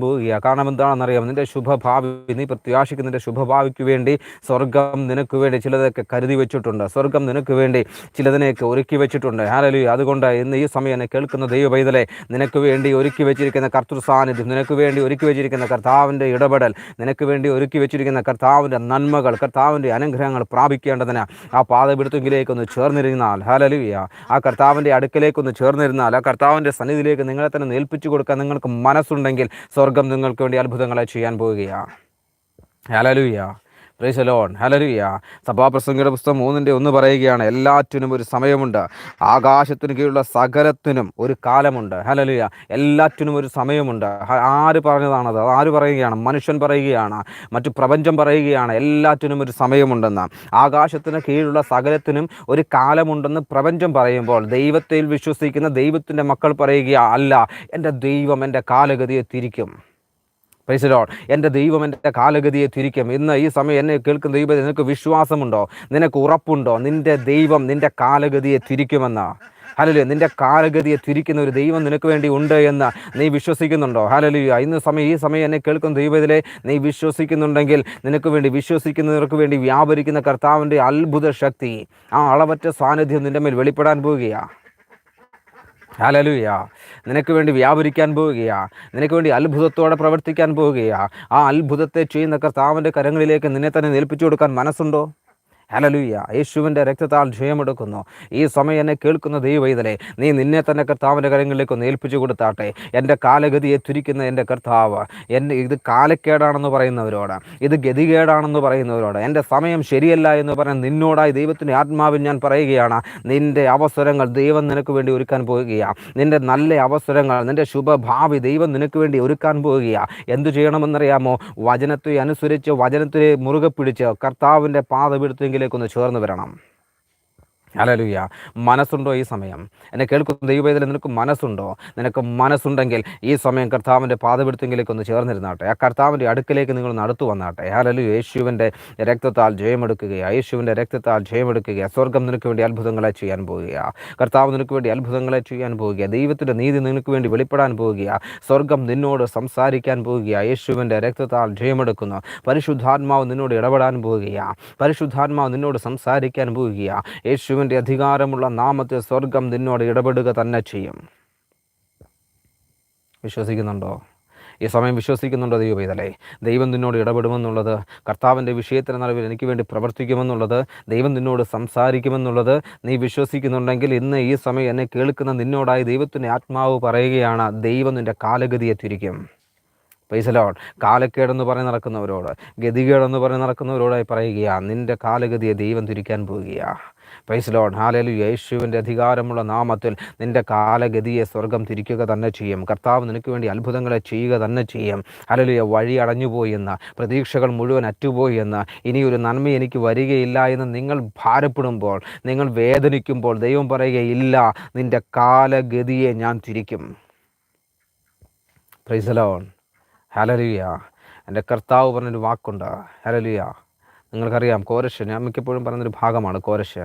പോവുകയാണ്. കാരണം എന്താണെന്നറിയാം നിന്റെ ശുഭഭാവി നീ പ്രത്യാശിക്കുന്ന നിന്റെ ശുഭഭാവിക്ക് വേണ്ടി സ്വർഗം നിനക്ക് വേണ്ടി ചിലതൊക്കെ കരുതി വെച്ചിട്ടുണ്ട്. സ്വർഗം നിനക്ക് വേണ്ടി ചിലതിനെയൊക്കെ ഒരുക്കി വെച്ചിട്ടുണ്ട്. ഹാലലു അതുകൊണ്ട് ഇന്ന് ഈ സമയം എന്നെ കേൾക്കുന്ന ദൈവ പൈതലെ നിനക്ക് വേണ്ടി ഒരുക്കി വെച്ചിരിക്കുന്ന കർത്തൃ സാന്നിധ്യം നിനക്ക് വേണ്ടി ഒരുക്കി വെച്ചിരിക്കുന്ന കർത്താവിന്റെ ഇടപെടൽ നിനക്ക് വേണ്ടി ഒരുക്കി വെച്ചിരിക്കുന്ന കർത്താവിന്റെ നന്മകൾ കർത്താവിന്റെ അനുഗ്രഹങ്ങൾ പ്രാപിക്കേണ്ടതിന് ആ പാതപിടുത്തെങ്കിലേക്കൊന്ന് ചേർന്നിരുന്നാൽ ഹാലലുയ ആ കർത്താവിന്റെ അടുക്കലേക്കൊന്ന് ചേർന്നിരുന്നാൽ ആ കർത്താവിന്റെ സന്നിധിയിലേക്ക് നിങ്ങളെ തന്നെ നേൽപ്പിച്ചു കൊടുക്കാൻ നിങ്ങൾക്ക് മനസ്സുണ്ടെങ്കിൽ സ്വർഗം നിങ്ങൾക്ക് വേണ്ടി അത്ഭുതങ്ങളെ ചെയ്യാൻ പോവുകയാണ് ഹലലുയ പ്രൈസലോൺ ഹലരുയ സഭാപ്രസംഗയുടെ പുസ്തകം മൂന്നിന്റെ ഒന്ന് പറയുകയാണ് എല്ലാറ്റിനും ഒരു സമയമുണ്ട്. ആകാശത്തിന് കീഴിലുള്ള സകലത്തിനും ഒരു കാലമുണ്ട്. ഹലലുയ എല്ലാറ്റിനും ഒരു സമയമുണ്ട്. ആര് പറഞ്ഞതാണത്? ആര് പറയുകയാണ്? മനുഷ്യൻ പറയുകയാണ്. മറ്റു പ്രപഞ്ചം പറയുകയാണ്. എല്ലാറ്റിനും ഒരു സമയമുണ്ടെന്ന്. ആകാശത്തിന് കീഴിലുള്ള സകലത്തിനും ഒരു കാലമുണ്ടെന്ന് പ്രപഞ്ചം പറയുമ്പോൾ ദൈവത്തിൽ വിശ്വസിക്കുന്ന ദൈവത്തിന്റെ മക്കൾ പറയുക അല്ല എന്റെ ദൈവം എന്റെ കാലഗതിയെ തിരിക്കും പ്രൈസലോൺ എന്റെ ദൈവം എന്റെ കാലഗതിയെ തിരിക്കും. ഇന്ന് ഈ സമയം എന്നെ കേൾക്കുന്ന ദൈവം നിനക്ക് വിശ്വാസമുണ്ടോ? നിനക്ക് ഉറപ്പുണ്ടോ? നിന്റെ ദൈവം നിന്റെ കാലഗതിയെ തിരിക്കുമെന്ന. ഹലലു നിന്റെ കാലഗതിയെ തിരിക്കുന്ന ഒരു ദൈവം നിനക്ക് വേണ്ടി ഉണ്ട് എന്ന് നീ വിശ്വസിക്കുന്നുണ്ടോ? ഹലലുയ ഇന്ന് സമയം ഈ സമയം എന്നെ കേൾക്കുന്ന ദൈവത്തിലെ നീ വിശ്വസിക്കുന്നുണ്ടെങ്കിൽ നിനക്ക് വേണ്ടി വിശ്വസിക്കുന്നവർക്ക് വേണ്ടി വ്യാപരിക്കുന്ന കർത്താവിന്റെ അത്ഭുത ശക്തി ആ അളവറ്റ സാന്നിധ്യം നിന്റെ മേൽ വെളിപ്പെടാൻ പോവുകയാണ് ഹലലുയ നിനക്ക് വേണ്ടി വ്യാപരിക്കാൻ പോവുകയാ. നിനക്ക് വേണ്ടി അത്ഭുതത്തോടെ പ്രവർത്തിക്കാൻ പോവുകയാ. ആ അത്ഭുതത്തെ ചെയ്യുന്ന കർത്താവിന്റെ കരങ്ങളിലേക്ക് നിന്നെ തന്നെ ഏൽപ്പിച്ചു കൊടുക്കാൻ മനസ്സുണ്ടോ? ഹലലുയ്യ യേശുവിന്റെ രക്തത്താൽ ജയമെടുക്കുന്നു. ഈ സമയം എന്നെ കേൾക്കുന്ന ദൈവൈതലെ നീ നിന്നെ തന്നെ കർത്താവിന്റെ കരങ്ങളിലേക്ക് ഏൽപ്പിച്ചു കൊടുത്താട്ടെ. എന്റെ കാലഗതിയെ തുരിക്കുന്ന എന്റെ കർത്താവ് എന്റെ ഇത് കാലക്കേടാണെന്ന് പറയുന്നവരോട് ഇത് ഗതികേടാണെന്ന് പറയുന്നവരോട് എന്റെ സമയം ശരിയല്ല എന്ന് പറയാൻ നിന്നോടായി ദൈവത്തിന്റെ ആത്മാവിൽ ഞാൻ പറയുകയാണ്. നിന്റെ അവസരങ്ങൾ ദൈവം നിനക്ക് വേണ്ടി ഒരുക്കാൻ പോവുകയാണ് നിന്റെ നല്ല അവസരങ്ങൾ നിന്റെ ശുഭഭാവി ദൈവം നിനക്ക് വേണ്ടി ഒരുക്കാൻ പോവുകയാണ് എന്തു ചെയ്യണമെന്നറിയാമോ? വചനത്തെ അനുസരിച്ച് വചനത്തെ മുറുകെ പിടിച്ച് കർത്താവിന്റെ പാതപിടുത്തെങ്കിലേക്കൊന്ന് ചേർന്ന് വരണം. അലലുയ്യ മനസ്സുണ്ടോ ഈ സമയം? എന്നെ കേൾക്കുന്ന ദൈവവേദന നിനക്ക് മനസ്സുണ്ടോ? നിനക്ക് മനസ്സുണ്ടെങ്കിൽ ഈ സമയം കർത്താവിന്റെ പാതപിടുത്തെങ്കിലേക്ക് ഒന്ന് ചേർന്നിരുന്നാട്ടെ. ആ കർത്താവിന്റെ അടുക്കിലേക്ക് നിങ്ങൾ നടത്തു വന്നാട്ടെ. അലലു യേശുവിന്റെ രക്തത്താൽ ജയമെടുക്കുകയാണ് യേശുവിന്റെ രക്തത്താൽ ജയമെടുക്കുക സ്വർഗം നിനക്ക് വേണ്ടി അത്ഭുതങ്ങളെ ചെയ്യാൻ പോവുകയാണ് കർത്താവ് നിനക്ക് വേണ്ടി അത്ഭുതങ്ങളെ ചെയ്യാൻ പോവുക ദൈവത്തിന്റെ നീതി നിനക്ക് വേണ്ടി വെളിപ്പെടാൻ പോവുകയാണ് സ്വർഗം നിന്നോട് സംസാരിക്കാൻ പോവുകയാണ് യേശുവിന്റെ രക്തത്താൽ ജയമെടുക്കുന്നു. പരിശുദ്ധാത്മാവ് നിന്നോട് ഇടപെടാൻ പോവുകയാണ് പരിശുദ്ധാത്മാവ് നിന്നോട് സംസാരിക്കാൻ പോവുകയാ. യേശുവിന്റെ അധികാരമുള്ള നാമത്തെ സ്വർഗം നിന്നോട് ഇടപെടുക തന്നെ ചെയ്യും. വിശ്വസിക്കുന്നുണ്ടോ? ഈ സമയം വിശ്വസിക്കുന്നുണ്ടോ ദൈവവേദലേ ദൈവം നിന്നോട് ഇടപെടുമെന്നുള്ളത് കർത്താവിന്റെ വിഷയത്തിന് നിലവിൽ എനിക്ക് വേണ്ടി പ്രവർത്തിക്കുമെന്നുള്ളത് ദൈവം നിന്നോട് സംസാരിക്കുമെന്നുള്ളത് നീ വിശ്വസിക്കുന്നുണ്ടെങ്കിൽ ഇന്ന് ഈ സമയം എന്നെ കേൾക്കുന്ന നിന്നോടായി ദൈവത്തിന്റെ ആത്മാവ് പറയുകയാണ് ദൈവം നിന്റെ കാലഗതിയെ തിരിക്കും. പൈസലോൺ കാലക്കേടെന്ന് പറഞ്ഞ് നടക്കുന്നവരോട് ഗതികേടെന്ന് പറഞ്ഞ് നടക്കുന്നവരോടായി പറയുകയാണ് നിന്റെ കാലഗതിയെ ദൈവം തിരിക്കാൻ പോവുകയാണ് പൈസലോൺ ഹാലലു യേശുവിന്റെ അധികാരമുള്ള നാമത്തിൽ നിന്റെ കാലഗതിയെ സ്വർഗം തിരിക്കുക തന്നെ ചെയ്യും. കർത്താവ് നിനക്ക് വേണ്ടി അത്ഭുതങ്ങളെ ചെയ്യുക തന്നെ ചെയ്യും. ഹലലുയ വഴി അടഞ്ഞുപോയെന്ന് പ്രതീക്ഷകൾ മുഴുവൻ അറ്റുപോയി എന്ന ഇനി ഒരു നന്മ എനിക്ക് വരികയില്ല എന്ന് നിങ്ങൾ ഭാരപ്പെടുമ്പോൾ നിങ്ങൾ വേദനിക്കുമ്പോൾ ദൈവം പറയുകയില്ല നിന്റെ കാലഗതിയെ ഞാൻ തിരിക്കും. പ്രൈസലോൺ ഹലലുയ എന്റെ കർത്താവ് പറഞ്ഞൊരു വാക്കുണ്ട്. ഹലലുയ നിങ്ങൾക്കറിയാം കോരശ് ഞാൻ മിക്കപ്പോഴും പറയുന്നൊരു ഭാഗമാണ് കോരശ്.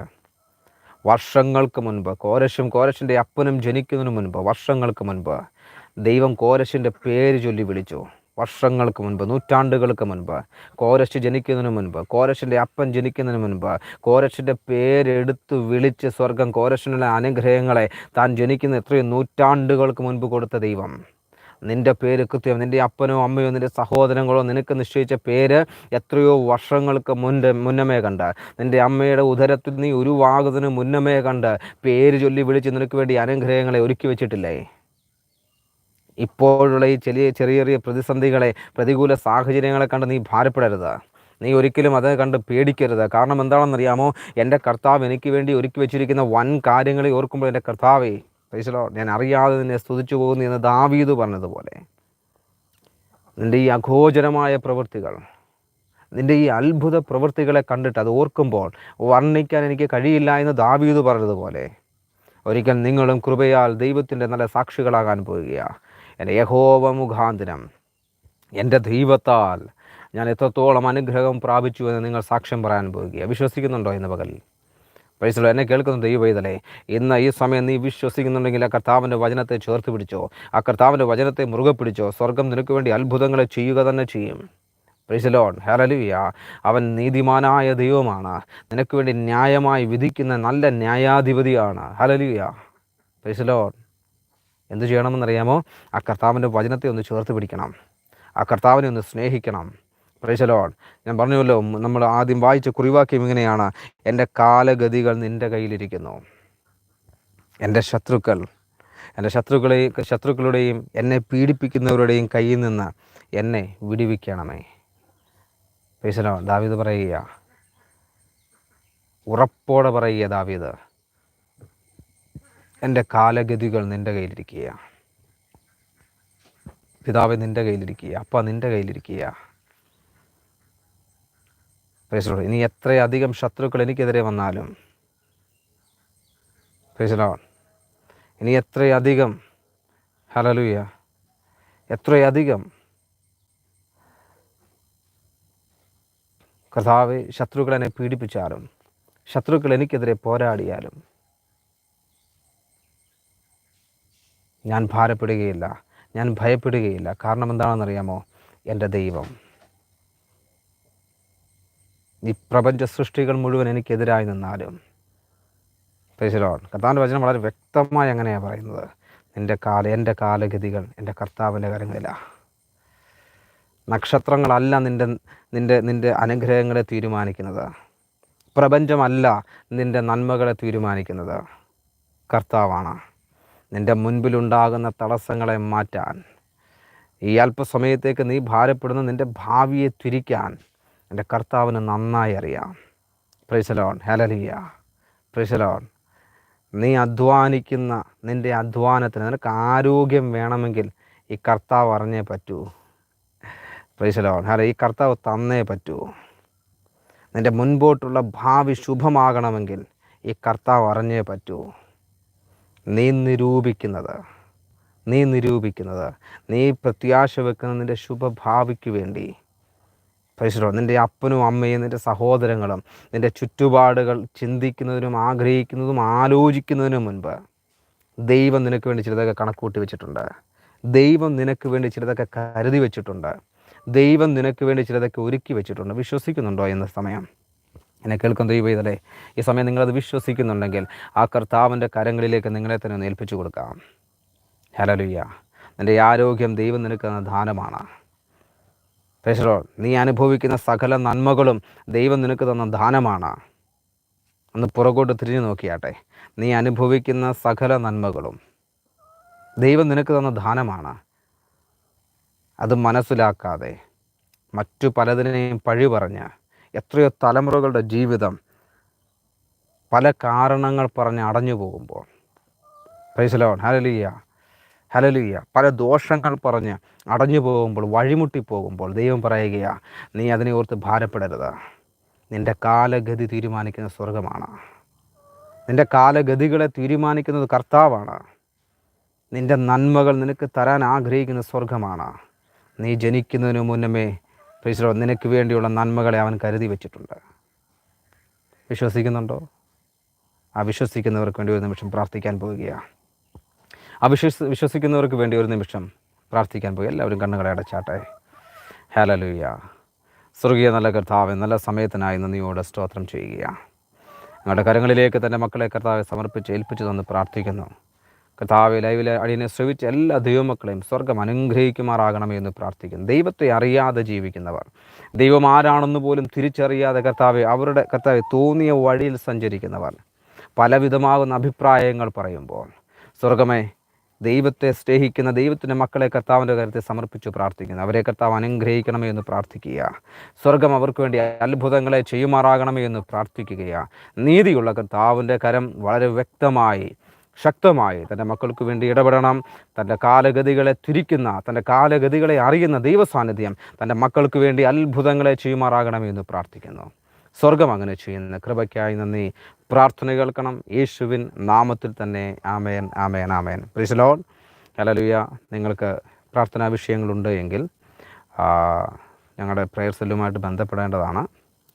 വർഷങ്ങൾക്ക് മുൻപ് കോരശും കോരശിന്റെ അപ്പനും ജനിക്കുന്നതിന് മുൻപ് വർഷങ്ങൾക്ക് മുൻപ് ദൈവം കോരശിന്റെ പേര് ചൊല്ലി വിളിച്ചു. വർഷങ്ങൾക്ക് മുൻപ് നൂറ്റാണ്ടുകൾക്ക് മുൻപ് കോരശ് ജനിക്കുന്നതിന് മുൻപ് കോരശിന്റെ അപ്പൻ ജനിക്കുന്നതിന് മുൻപ് കോരശിന്റെ പേരെടുത്ത് വിളിച്ച് സ്വർഗം കോരശിനുള്ള അനുഗ്രഹങ്ങളെ താൻ ജനിക്കുന്ന എത്രയോ നൂറ്റാണ്ടുകൾക്ക് മുൻപ് കൊടുത്ത ദൈവം. നിന്റെ പേര് കൃത്യം നിന്റെ അപ്പനോ അമ്മയോ നിന്റെ സഹോദരങ്ങളോ നിനക്ക് നിശ്ചയിച്ച പേര് എത്രയോ വർഷങ്ങൾക്ക് മുൻപ് മുന്നമേ കണ്ട്. നിന്റെ അമ്മയുടെ ഉദരത്തിൽ നീ ഉരുവാകുന്നതിന് മുന്നമേ കണ്ട് പേര് ചൊല്ലി വിളിച്ച് നിനക്ക് വേണ്ടി അനുഗ്രഹങ്ങളെ ഒരുക്കി വെച്ചിട്ടില്ലേ? ഇപ്പോഴുള്ള ഈ ചെറിയ ചെറിയ ചെറിയ പ്രതിസന്ധികളെ പ്രതികൂല സാഹചര്യങ്ങളെ കണ്ട് നീ ഭാരപ്പെടരുത്. നീ ഒരിക്കലും അത് കണ്ട് പേടിക്കരുത്. കാരണം എന്താണെന്നറിയാമോ? എന്റെ കർത്താവ് എനിക്ക് വേണ്ടി ഒരുക്കി വെച്ചിരിക്കുന്ന വൻ കാര്യങ്ങളെ ഓർക്കുമ്പോൾ എന്റെ കർത്താവേ പൈസലോ ഞാൻ അറിയാതെ നിന്നെ സ്തുതിച്ചു പോകുന്നു എന്ന് ദാവീദ് പറഞ്ഞതുപോലെ. നിന്റെ ഈ അഘോചരമായ പ്രവൃത്തികൾ നിന്റെ ഈ അത്ഭുത പ്രവൃത്തികളെ കണ്ടിട്ട് അത് ഓർക്കുമ്പോൾ വർണിക്കാൻ എനിക്ക് കഴിയില്ല എന്ന് ദാവീദ് പറഞ്ഞതുപോലെ ഒരിക്കൽ നിങ്ങളും കൃപയാൽ ദൈവത്തിന്റെ നല്ല സാക്ഷികളാകാൻ പോവുകയാണ് എന്റെ യഹോവ മുഖാന്തരം എന്റെ ദൈവത്താൽ ഞാൻ എത്രത്തോളം അനുഗ്രഹം പ്രാപിച്ചു എന്ന് നിങ്ങൾ സാക്ഷ്യം പറയാൻ പോവുകയാണ് വിശ്വസിക്കുന്നുണ്ടോ ഇന്ന് പകൽ? പൈസലോ എന്നെ കേൾക്കുന്ന ദൈവവേദലേ ഇന്ന് ഈ സമയം നീ വിശ്വസിക്കുന്നുണ്ടെങ്കിൽ ആ കർത്താവിന്റെ വചനത്തെ ചേർത്ത് പിടിച്ചോ ആ കർത്താവിന്റെ വചനത്തെ മുറുകെ പിടിച്ചോ സ്വർഗം നിനക്ക് വേണ്ടി അത്ഭുതങ്ങളെ ചെയ്യുക തന്നെ ചെയ്യും. പ്രിസലോൺ ഹലലുയ അവൻ നീതിമാനായ ദൈവമാണ്. നിനക്ക് വേണ്ടി ന്യായമായി വിധിക്കുന്ന നല്ല ന്യായാധിപതിയാണ്. ഹലലുയ പ്രിസലോൺ എന്ത് ചെയ്യണമെന്നറിയാമോ? ആ കർത്താവിന്റെ വചനത്തെ ഒന്ന് ചേർത്ത് പിടിക്കണം. ആ കർത്താവിനെ ഒന്ന് സ്നേഹിക്കണം. പ്രൈസലോൺ ഞാൻ പറഞ്ഞുവല്ലോ നമ്മൾ ആദ്യം വായിച്ച കുറിവാക്യം ഇങ്ങനെയാണ്. എന്റെ കാലഗതികൾ നിന്റെ കയ്യിലിരിക്കുന്നു. എന്റെ ശത്രുക്കൾ എന്റെ ശത്രുക്കളെ ശത്രുക്കളുടെയും എന്നെ പീഡിപ്പിക്കുന്നവരുടെയും കയ്യിൽ നിന്ന് എന്നെ വിടിവിക്കണമേ. പ്രൈശലോ ദാവീദ് പറയുക ഉറപ്പോടെ പറയുക ദാവീദ് എന്റെ കാലഗതികൾ നിന്റെ കയ്യിലിരിക്കുക. പിതാവ് നിന്റെ കയ്യിലിരിക്കുക അപ്പ നിന്റെ കയ്യിലിരിക്കുക. പ്രൈസലോൺ ഇനി എത്രയധികം ശത്രുക്കൾ എനിക്കെതിരെ വന്നാലും? പ്രൈസലോൺ ഇനി എത്രയധികം? ഹലലുയ എത്രയധികം? കർത്താവ് ശത്രുക്കൾ പീഡിപ്പിച്ചാലും ശത്രുക്കൾ എനിക്കെതിരെ പോരാടിയാലും ഞാൻ ഭാരപ്പെടുകയില്ല ഞാൻ ഭയപ്പെടുകയില്ല. കാരണം എന്താണെന്നറിയാമോ? എന്റെ ദൈവം. ഈ പ്രപഞ്ച സൃഷ്ടികൾ മുഴുവൻ എനിക്കെതിരായി നിന്നാലും. പേശലോൺ കർത്താവിന്റെ വചനം വളരെ വ്യക്തമായി അങ്ങനെയാണ് പറയുന്നത്. എന്റെ കാല എന്റെ കാലഗതികൾ എന്റെ കർത്താവിന്റെ കാര്യങ്ങളിലാണ് നക്ഷത്രങ്ങളല്ല നിന്റെ നിന്റെ നിന്റെ അനുഗ്രഹങ്ങളെ തീരുമാനിക്കുന്നത്. പ്രപഞ്ചമല്ല നിന്റെ നന്മകളെ തീരുമാനിക്കുന്നത്. കർത്താവാണ്. നിന്റെ മുൻപിലുണ്ടാകുന്ന തടസ്സങ്ങളെ മാറ്റാൻ. ഈ അല്പസമയത്തേക്ക് നീ ഭാരപ്പെടുന്ന നിന്റെ ഭാവിയെ തിരിക്കാൻ. എന്റെ കർത്താവിന് നന്നായി അറിയാം. പ്രൈസലോൺ ഹലലിയ പ്രൈസലോൺ നീ അധ്വാനിക്കുന്ന നിന്റെ അധ്വാനത്തിന് നിനക്ക് ആരോഗ്യം വേണമെങ്കിൽ ഈ കർത്താവ് അറിഞ്ഞേ പറ്റൂ. പ്രൈസലോൺ ഹല ഈ കർത്താവ് തന്നേ പറ്റൂ. നിന്റെ മുൻപോട്ടുള്ള ഭാവി ശുഭമാകണമെങ്കിൽ ഈ കർത്താവ് അറിഞ്ഞേ പറ്റൂ. നീ നിരൂപിക്കുന്നത് നീ നിരൂപിക്കുന്നത് നീ പ്രത്യാശ വെക്കുന്ന നിന്റെ ശുഭഭാവിക്ക് വേണ്ടി പരിശുദ്ധ നിന്റെ അപ്പനും അമ്മയും നിന്റെ സഹോദരങ്ങളും നിന്റെ ചുറ്റുപാടുകൾ ചിന്തിക്കുന്നതിനും ആഗ്രഹിക്കുന്നതും ആലോചിക്കുന്നതിനും മുൻപ് ദൈവം നിനക്ക് വേണ്ടി ചിലതൊക്കെ കണക്കൂട്ടി വെച്ചിട്ടുണ്ട്. ദൈവം നിനക്ക് വേണ്ടി ചിലതൊക്കെ കരുതി വെച്ചിട്ടുണ്ട്. ദൈവം നിനക്ക് വേണ്ടി ചിലതൊക്കെ ഒരുക്കി വെച്ചിട്ടുണ്ട്. വിശ്വസിക്കുന്നുണ്ടോ എന്ന സമയം? എന്നെ കേൾക്കുന്ന ദൈവം ഇതല്ലേ? ഈ സമയം നിങ്ങളത് വിശ്വസിക്കുന്നുണ്ടെങ്കിൽ ആ കർത്താവിന്റെ കരങ്ങളിലേക്ക് നിങ്ങളെ തന്നെ ഒന്ന് ഏൽപ്പിച്ചു കൊടുക്കാം. ഹലലുയ്യ നിന്റെ ആരോഗ്യം ദൈവം നിനക്കുന്ന ദാനമാണ്. പേശറോ നീ അനുഭവിക്കുന്ന സകല നന്മകളും ദൈവം നിനക്ക് തന്ന ദാനമാണ്. ഒന്ന് പുറകോട്ട് തിരിഞ്ഞു നോക്കിയാട്ടെ. നീ അനുഭവിക്കുന്ന സകല നന്മകളും ദൈവം നിനക്ക് തന്ന ദാനമാണ്. അത് മനസ്സിലാക്കാതെ മറ്റു പലതിനെയും പഴി പറഞ്ഞ് എത്രയോ തലമുറകളുടെ ജീവിതം പല കാരണങ്ങൾ പറഞ്ഞ് അടഞ്ഞു പോകുമ്പോൾ. പ്രൈസലോൺ ഹലലിയ ഹലലിയ പല ദോഷങ്ങൾ പറഞ്ഞ് അടഞ്ഞു പോകുമ്പോൾ വഴിമുട്ടി പോകുമ്പോൾ ദൈവം പറയുകയാ നീ അതിനെ ഓർത്ത് ഭാരപ്പെടരുത്. നിന്റെ കാലഗതി തീരുമാനിക്കുന്ന സ്വർഗമാണ് നിന്റെ കാലഗതികളെ തീരുമാനിക്കുന്നത് കർത്താവാണ്. നിന്റെ നന്മകൾ നിനക്ക് തരാൻ ആഗ്രഹിക്കുന്ന സ്വർഗമാണ് നീ ജനിക്കുന്നതിന് മുന്നമേ പ്രീശ്വരോ നിനക്ക് വേണ്ടിയുള്ള നന്മകളെ അവൻ കരുതി വെച്ചിട്ടുണ്ട്. വിശ്വസിക്കുന്നുണ്ടോ? ആ വിശ്വസിക്കുന്നവർക്ക് വേണ്ടി ഒരു നിമിഷം പ്രാർത്ഥിക്കാൻ പോവുകയാണ് ആ വിശ്വസ് വിശ്വസിക്കുന്നവർക്ക് വേണ്ടി ഒരു നിമിഷം പ്രാർത്ഥിക്കാൻ പോയി. എല്ലാവരും കണ്ണുകളെ അടച്ചാട്ടെ. ഹലലുയ്യ സ്വർഗീയ നല്ല കർത്താവ് നല്ല സമയത്തിനായി നന്ദിയോടെ സ്തോത്രം ചെയ്യുകയാണ് ഞങ്ങളുടെ കരങ്ങളിലേക്ക് തന്റെ മക്കളെ കർത്താവെ സമർപ്പിച്ച് ഏൽപ്പിച്ചു തന്ന് പ്രാർത്ഥിക്കുന്നു. കർത്താവ് ലൈവിലെ അടിയനെ ശ്രവിച്ച് എല്ലാ ദൈവമക്കളെയും സ്വർഗം അനുഗ്രഹിക്കുമാറാകണമേ എന്ന് പ്രാർത്ഥിക്കുന്നു. ദൈവത്തെ അറിയാതെ ജീവിക്കുന്നവർ ദൈവം ആരാണെന്ന് പോലും തിരിച്ചറിയാതെ കർത്താവ് അവരുടെ കർത്താവ് തോന്നിയ വഴിയിൽ സഞ്ചരിക്കുന്നവർ പലവിധമാകുന്ന അഭിപ്രായങ്ങൾ പറയുമ്പോൾ സ്വർഗമേ ദൈവത്തെ സ്നേഹിക്കുന്ന ദൈവത്തിന്റെ മക്കളെ കർത്താവിന്റെ കാര്യത്തെ സമർപ്പിച്ച് പ്രാർത്ഥിക്കുന്നു. അവരെ കർത്താവ് അനുഗ്രഹിക്കണമേ എന്ന് പ്രാർത്ഥിക്കുക സ്വർഗം അവർക്ക് വേണ്ടി അത്ഭുതങ്ങളെ ചെയ്യുമാറാകണമേ എന്ന് പ്രാർത്ഥിക്കുകയാണ് നീതിയുള്ള കർത്താവിന്റെ കരം വളരെ വ്യക്തമായി ശക്തമായി തന്റെ മക്കൾക്ക് വേണ്ടി ഇടപെടണം. തന്റെ കാലഗതികളെ തിരിക്കുന്ന തന്റെ കാലഗതികളെ അറിയുന്ന ദൈവസാന്നിധ്യം തന്റെ മക്കൾക്ക് വേണ്ടി അത്ഭുതങ്ങളെ ചെയ്യുമാറാകണമെന്ന് പ്രാർത്ഥിക്കുന്നു. സ്വർഗം അങ്ങനെ ചെയ്യുന്ന കൃപയ്ക്കായി നന്ദി. പ്രാർത്ഥന കേൾക്കണം യേശുവിൻ നാമത്തിൽ തന്നെ ആമേൻ ആമേൻ ആമേൻ. പ്രിസലോൺ ഹലലുയ നിങ്ങൾക്ക് പ്രാർത്ഥനാ വിഷയങ്ങളുണ്ട് എങ്കിൽ ഞങ്ങളുടെ പ്രെയർ സെല്ലുമായിട്ട് ബന്ധപ്പെടേണ്ടതാണ്.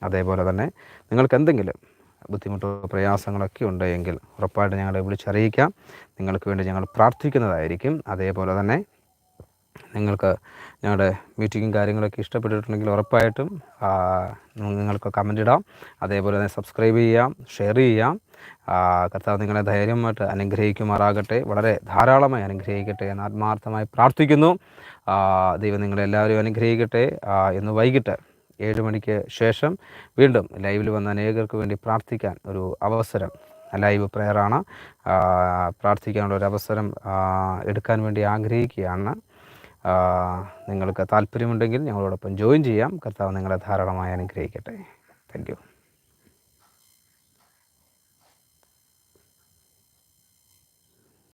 അതേപോലെ തന്നെ നിങ്ങൾക്ക് എന്തെങ്കിലും ബുദ്ധിമുട്ടോ പ്രയാസങ്ങളൊക്കെ ഉണ്ട് എങ്കിൽ ഉറപ്പായിട്ട് ഞങ്ങളെ വിളിച്ചറിയിക്കാം. നിങ്ങൾക്ക് വേണ്ടി ഞങ്ങൾ പ്രാർത്ഥിക്കുന്നതായിരിക്കും. അതേപോലെ തന്നെ നിങ്ങൾക്ക് ഞങ്ങളുടെ മീറ്റിങ്ങും കാര്യങ്ങളൊക്കെ ഇഷ്ടപ്പെട്ടിട്ടുണ്ടെങ്കിൽ ഉറപ്പായിട്ടും നിങ്ങൾക്ക് കമന്റ് ഇടാം. അതേപോലെ തന്നെ സബ്സ്ക്രൈബ് ചെയ്യാം ഷെയർ ചെയ്യാം. കർത്താവ് നിങ്ങളെ ധൈര്യമായിട്ട് അനുഗ്രഹിക്കുമാറാകട്ടെ. വളരെ ധാരാളമായി അനുഗ്രഹിക്കട്ടെ എന്ന് ആത്മാർത്ഥമായി പ്രാർത്ഥിക്കുന്നു. ദൈവം നിങ്ങളെല്ലാവരും അനുഗ്രഹിക്കട്ടെ. എന്ന് വൈകിട്ട് ഏഴ് മണിക്ക് ശേഷം വീണ്ടും ലൈവിൽ വന്ന അനേകർക്ക് വേണ്ടി പ്രാർത്ഥിക്കാൻ ഒരു അവസരം ലൈവ് പ്രെയറാണ് പ്രാർത്ഥിക്കാനുള്ള ഒരു അവസരം എടുക്കാൻ വേണ്ടി ആഗ്രഹിക്കുകയാണ്. നിങ്ങൾക്ക് താല്പര്യമുണ്ടെങ്കിൽ ഞങ്ങളോടൊപ്പം ജോയിൻ ചെയ്യാം. കർത്താവ് നിങ്ങളെ ധാരാളമായി അനുഗ്രഹിക്കട്ടെ. താങ്ക്